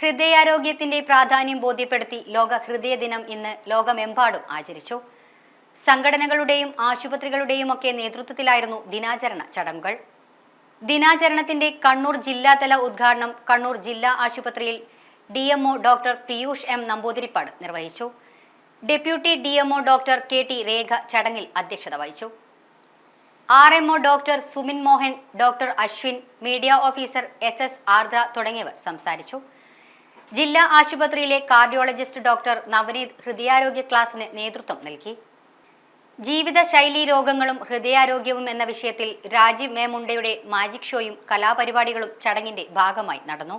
ഹൃദയാരോഗ്യത്തിന്റെ പ്രാധാന്യം ബോധ്യപ്പെടുത്തി ലോക ഹൃദയ ദിനം ഇന്ന് ലോകമെമ്പാടും ആചരിച്ചു. സംഘടനകളുടെയും ആശുപത്രികളുടെയും ഒക്കെ നേതൃത്വത്തിലായിരുന്നു ദിനാചരണ ചടങ്ങുകൾ. ദിനാചരണത്തിന്റെ കണ്ണൂർ ജില്ലാതല ഉദ്ഘാടനം കണ്ണൂർ ജില്ലാ ആശുപത്രിയിൽ D MO doctor Piyush M Namboodiripad നിർവഹിച്ചു. Deputy D MO doctor K T Rekha ചടങ്ങിൽ അധ്യക്ഷത വഹിച്ചു. R MO doctor Sumin Mohan doctor Ashwin media officer S S Ardra തുടങ്ങിയവർ സംസാരിച്ചു. ജില്ലാ ആശുപത്രിയിലെ കാർഡിയോളജിസ്റ്റ് ഡോക്ടർ നവനീത് ഹൃദയാരോഗ്യ ക്ലാസിന് നേതൃത്വം നൽകി. ജീവിതശൈലീ രോഗങ്ങളും ഹൃദയാരോഗ്യവും എന്ന വിഷയത്തിൽ രാജീവ് മേമുണ്ടയുടെ മാജിക് ഷോയും കലാപരിപാടികളും ചടങ്ങിന്റെ ഭാഗമായി നടന്നു.